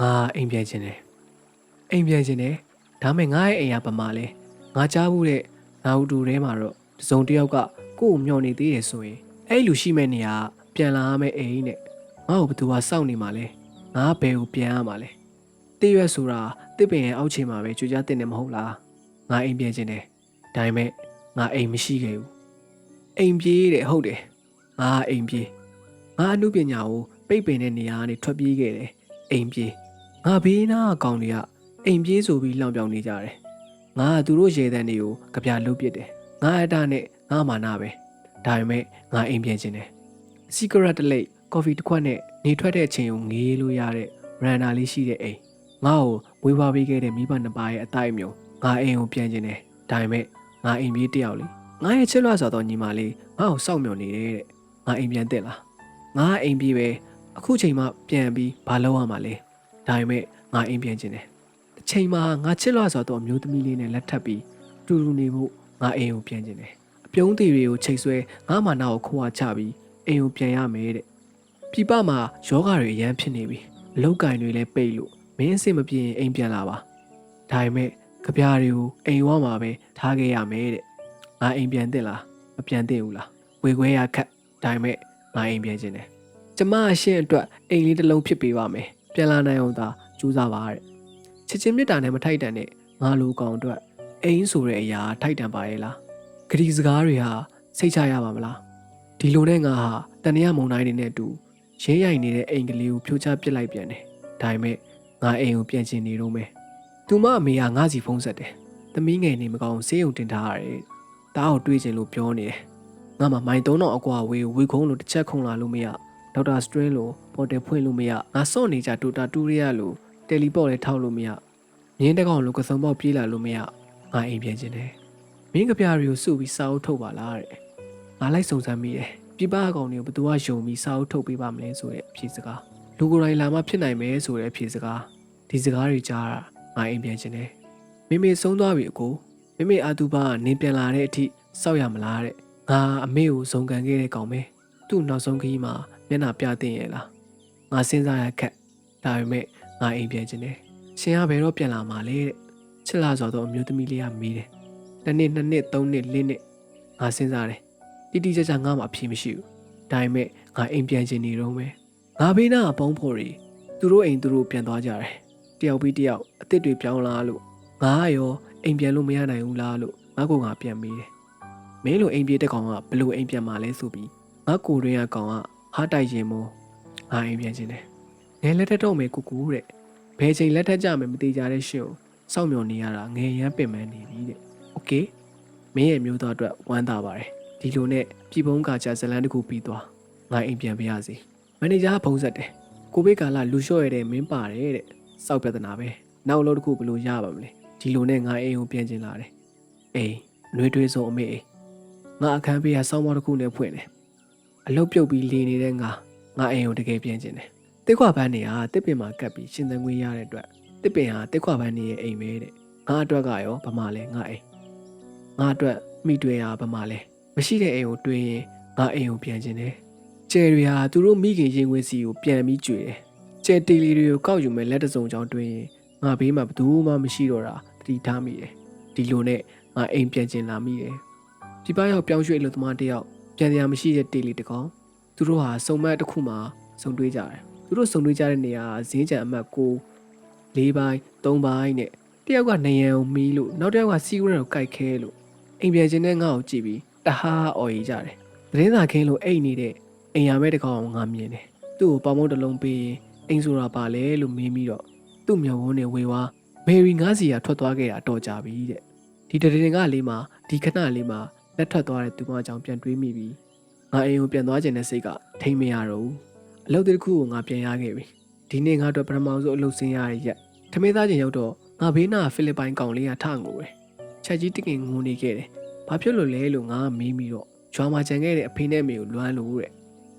ငါအိမ်ပြန်ခြင်းတယ်အိမ်ပြန်ခြင်းတယ်ဒါမဲ့ငါရဲ့အိမ်ကပမာလဲငါကြားဘူးတဲ့နာဟုတူထဲမှာတော့တစ်စုံတစ်ယောက်ကကို့ကိုမျောနေသေးတယ်ဆိုရင်အဲ့လူရှိမဲ့နေရာကပြန်လာရမယ့်အိမ်နဲ့ငါ့ကိုဘယ်သူကစောင့်နေမှာလဲငါဘယ်ကိုပြန်ရမှာလဲတည့်ရွက်ဆိုတာတစ်ပင်ရဲ့အောက်ခြေမှာပဲကြွကြတင်နေမဟုတ်လားငါအိမ်ပြန်ခြင်းတယ်ဒါပေမဲ့ငါအိမ်မရှိခဲ့ဘူးအိမ်ပြေးတဲ့ဟုတ်တယ်ငါအိမ်ပြေးငါအမှုပညာကိုပိတ်ပင်တဲ့နေရာကနေထွက်ပြေးခဲ့တယ်အိမ်ပြေး ငါဘေးနားအကောင်တွေကအိမ်ပြေးဆိုပြီးလောင်ပြောင်နေကြတယ်ငါကသူတို့ရေတန်းတွေကိုကြပြလုတ်ပစ်တယ်ငါအတားနဲ့ငါမာနာပဲဒါပေမဲ့ငါအိမ်ပြန်ခြင်းတယ် secret တစ်လိပ်ကော်ဖီတစ်ခွက်နဲ့နေထွက်တဲ့အချိန်ကိုငေးလို့ရတဲ့ randa လေးရှိတဲ့အိမ်ငါ့ကိုဝေးပွားပေးခဲ့တဲ့မိဘနှစ်ပါးရဲ့အတိုက်အမြုံငါအိမ်ကိုပြန်ခြင်းတယ်ဒါပေမဲ့ငါအိမ်ပြေးတယောက်လေငါရဲ့ချစ်လွှတ်ဆိုတော့ညီမလေးငါ့ကိုစောင့်မျှော်နေတယ်တဲ့ငါအိမ်ပြန်တက်လားငါအိမ်ပြေးပဲအခုချိန်မှပြန်ပြီးဘာလုပ်ရမှာလဲ ဒါပေမဲ့ငါအိမ်ပြန်ခြင်းတယ်တစ်ချိန်မှာငါချစ်လွှတ်ဆိုတော့အမျိုးသမီးလေးနဲ့လက်ထပ်ပြီးတူတူနေဖို့ငါအိမ်ကိုပြန်ခြင်းတယ်အပြုံးသေးတွေကိုချိတ်ဆွဲငါမာနာကိုခွာချပြီးအိမ်ကိုပြန်ရမယ်တဲ့ပြပမှာယောဂတွေအရန်ဖြစ်နေပြီအလောက်ကင်တွေလည်းပိတ်လို့မင်းအစ်မပြေရင်အိမ်ပြန်လာပါဒါပေမဲ့ကြပြားတွေကိုအိမ်ဝမှာပဲထားခဲ့ရမယ်တဲ့ငါအိမ်ပြန်တင်လားမပြန်တင်ဘူးလားဝေခွဲရခက်ဒါပေမဲ့ငါအိမ်ပြန်ခြင်းတယ်ကျမအရှင်းအတွက်အိမ်လေးတစ်လုံးဖြစ်ပေးပါမယ် ပြန်လာနိုင်အောင်သာကြိုးစားပါတဲ့ချစ်ချင်းမြတ်တာနဲ့မထိုက်တန်တဲ့ငါလိုကောင်အတွက်အိမ်ဆိုတဲ့အရာထိုက်တန်ပါရဲ့လားဂရီစကားတွေဟာစိတ်ချရပါမလားဒီလိုနဲ့ငါဟာတန်ရမုံတိုင်းတွေနဲ့အတူရဲရိုက်နေတဲ့အိမ်ကလေးကိုဖြိုချပစ်လိုက်ပြန်တယ်။ဒါပေမဲ့ငါအိမ်ကိုပြန်ချင်နေတော့မယ်။သူမအမေကငါစီဖုံးဆက်တယ်။သမီးငယ်နေမကောင်းဆေးရုံတင်ထားရတယ်။တားကိုတွေးချင်လို့ပြောနေတယ်။ငါမှမိုင်သုံးတော့အကွာဝေးဝေခုံးလို့တစ်ချက်ခုံလာလို့မရ။ ဒေါက်တာစထရင်းလို့ပေါ်တယ်ဖွင့်လို့မရ။ငါစော့နေကြတူတာတူရီယာလို့တယ်လီပေါ့လည်းထောက်လို့မရ။မြင်းတက်ကောင်လို့ကစုံပေါက်ပြေးလာလို့မရ။ငါအိမ်ပြန်ချင်တယ်။မင်းကပြားတွေကိုစုပြီးစာအုပ်ထုတ်ပါလားတဲ့။ငါလိုက်စုံစမ်းမိတယ်။ပြပအကောင်တွေကိုဘသူကယုံပြီးစာအုပ်ထုတ်ပေးပါမလဲဆိုတဲ့အဖြေစကားလူကိုယ်တိုင်လာမှဖြစ်နိုင်မယ်ဆိုတဲ့အဖြေစကားဒီစကားတွေကြားတာငါအိမ်ပြန်ချင်တယ်မိမိဆုံးသွားပြီအကိုမိမိအာတူဘာကနေပြန်လာတဲ့အထိစောက်ရမလားတဲ့ငါအမေကိုဇုံကန်ခဲ့တဲ့ကောင်ပဲသူ့နောက်ဆုံးခရီးမှာ မျက်နှာပြတင်ရဲ့လားငါစဉ်းစားရခက်ဒါပေမဲ့ငါအိမ်ပြန်ချင်တယ်ရှင်ကဘယ်တော့ပြန်လာမှာလဲတဲ့ချစ်လာဆိုတော့အမျိုးသမီးလေးကမေးတယ်တစ်နှစ်နှစ်နှစ်သုံးနှစ်လေးနှစ်ငါစဉ်းစားတယ်တိတိကျကျငါမှအဖြေမရှိဘူးဒါပေမဲ့ငါအိမ်ပြန်ချင်နေတော့မယ်ငါဘေးနားအပေါင်းဖော်တွေသူတို့အိမ်သူတို့ပြန်သွားကြတယ်တယောက်ပြီးတယောက်အစ်စ်တွေပြောင်းလာလို့ငါကရောအိမ်ပြန်လို့မရနိုင်ဘူးလားလို့ငါကငါပြန်မေးတယ်မင်းလိုအိမ်ပြေးတဲ့ကောင်ကဘယ်လိုအိမ်ပြန်มาလဲဆိုပြီးငါကိုတွင်ကကောင်က ဟာတိုက်ရင်မို့ငါအိမ်ပြန်ချင်တယ်ငယ်လက်ထက်တော့မယ်ကူကူတဲ့ဘယ်ချိန်လက်ထက်ကြမယ်မသေးကြတဲ့ရှင့်ကိုစောင့်မျှော်နေရတာငယ်ရမ်းပင်ပန်းနေပြီတဲ့โอเคမင်းရဲ့မျိုးသားအတွက်ဝမ်းသာပါတယ် ဒီလိုနဲ့ပြည်ပုံးကကြာဇလန်တစ်ခုပြီးသွားငါအိမ်ပြန်ပြရစီမန်နေဂျာကဖုန်းဆက်တယ်ကိုဘေးကာလာလူလျှော့ရတဲ့မင်းပါတယ်တဲ့စောက်ပြဿနာပဲနောက်လို့တစ်ခုဘယ်လိုရပါမလဲဒီလိုနဲ့ငါအိမ်ကိုပြန်ကျင်လာတယ်အေးနှွေးထွေးဆုံးအမေအိမ်ငါအခန်းပေးကစောင်းမတစ်ခုနဲ့ဖွင့်တယ် အလုတ်ပြုတ်ပြီးလေနေတဲ့ငါငါအိမ်ကိုတကယ်ပြန်ကျင်တယ်တစ်ခွာပန်းနေဟာတစ်ပင်မှာကပ်ပြီးရှင်သန်ခွင့်ရတဲ့အတွက်တစ်ပင်ဟာတစ်ခွာပန်းနေရဲ့အိမ်ပဲတဲ့ငါအတွက်ကရောဗမာလဲငါအိမ်ငါအတွက်မိတွေ့ရဗမာလဲမရှိတဲ့အိမ်ကိုတွင်းရင်ငါအိမ်ကိုပြန်ခြင်းတယ်။ကျယ်တွေဟာသူတို့မိခင်ရင်ဝင်စီကိုပြန်ပြီးကြွေတယ်။ကျယ်တီလီတွေကိုကောက်ယူမဲ့လက်တစုံချောင်းတွင်းရင်ငါဘေးမှာဘယ်သူမှမရှိတော့တာတတိထားမိတယ်။ဒီလိုနဲ့ငါအိမ်ပြန်ခြင်းလာမိတယ်။ပြပရောက်ပြောင်းရွှေ့လို့သမားတယောက် ပြန်ရမရှိတဲ့တီလီတကောင်သူတို့ဟာစုံမက်တစ်ခုမှစုံတွေးကြတယ်။သူတို့စုံတွေးကြတဲ့နေရာဈေးကြံအမှတ်6၄ပိုင်း3ပိုင်းနဲ့တယောက်ကနယံကိုမီးလို့နောက်တစ်ယောက်ကစီဂရက်ကိုကြိုက်ခဲလို့အိမ်ပြန်ခြင်းနဲ့ငါ့ကိုကြည့်ပြီးတဟားအော်ရေးကြတယ်။သတင်းစာခင်းလို့အိတ်နေတဲ့အိမ်ရမဲတကောင်ငါမြင်တယ်။သူ့ကိုပေါမုတ်တစ်လုံးပေးရင်အိမ်ဆိုတာပါလဲလို့မေးပြီးတော့သူ့မျက်ဝန်းနဲ့ဝေဝါမေရီငါးစီကထွက်သွားခဲ့တာတော့ကြပြီတဲ့။ဒီတရင်ကလေးမှာဒီခဏလေးမှာ လက်ထွက်သွားတဲ့သူမအကြောင်းပြန်တွေးမိပြီးငါအိမ်ကိုပြန်သွားခြင်းနဲ့စိတ်ကထိမ့်မရတော့ဘူး။အလုပ်တစ်ခုကိုငါပြန်ရခဲ့ပြီ။ဒီနေ့ငါတို့ပထမဆုံးအလုပ်ဆင်းရတဲ့ရက်ထမင်းသားချင်းရောက်တော့ငါဘေးနာဖိလစ်ပိုင်ကောင်လေးကထငိုတယ်။ချက်ကြီးတကင်ငိုနေခဲ့တယ်။ဘာဖြစ်လို့လဲလို့ငါကမေးပြီးတော့ကျွမ်းမကြံခဲ့တဲ့အဖေနဲ့အမေကိုလွမ်းလို့တဲ့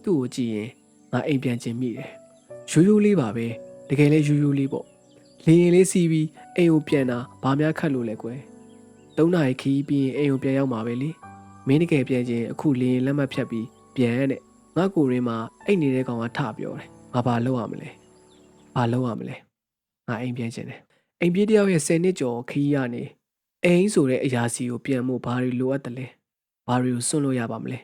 သူ့ကိုကြည့်ရင်ငါအိမ်ပြန်ချင်မိတယ်ရိုးရိုးလေးပါပဲတကယ်လဲရိုးရိုးလေးပေါ့လေရင်လေးစီးပြီးအိမ်ကိုပြန်တာဘာများခတ်လို့လဲကွယ် သုံးနာရီခီးပြီးရင်အိမ်ကိုပြန်ရောက်မှာပဲလေမင်းတကယ်ပြန်ချင်းအခုလေရင်လက်မှတ်ဖြတ်ပြီးပြန်တဲ့ငါကိုရင်းမှာအိတ်နေတဲ့ကောင်ကထပြောတယ်ငါဘာလုပ်ရမလဲဘာလုပ်ရမလဲငါအိမ်ပြန်ချင်တယ်အိမ်ပြေးတယောက်ရဲ့10နှစ်ကျော်ခီးရနေအိမ်ဆိုတဲ့အရာစီကိုပြန်မှုဘာတွေလိုအပ်တယ်လဲဘာတွေကိုစွန့်လို့ရပါမလဲ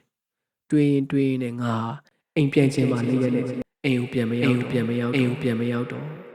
တွေးရင်တွေးရင်နဲ့ငါဟာအိမ်ပြန်ချင်မှနေရတဲ့အိမ်ကိုပြန်မရောက်အိမ်ကိုပြန်မရောက်အိမ်ကိုပြန်မရောက်တော့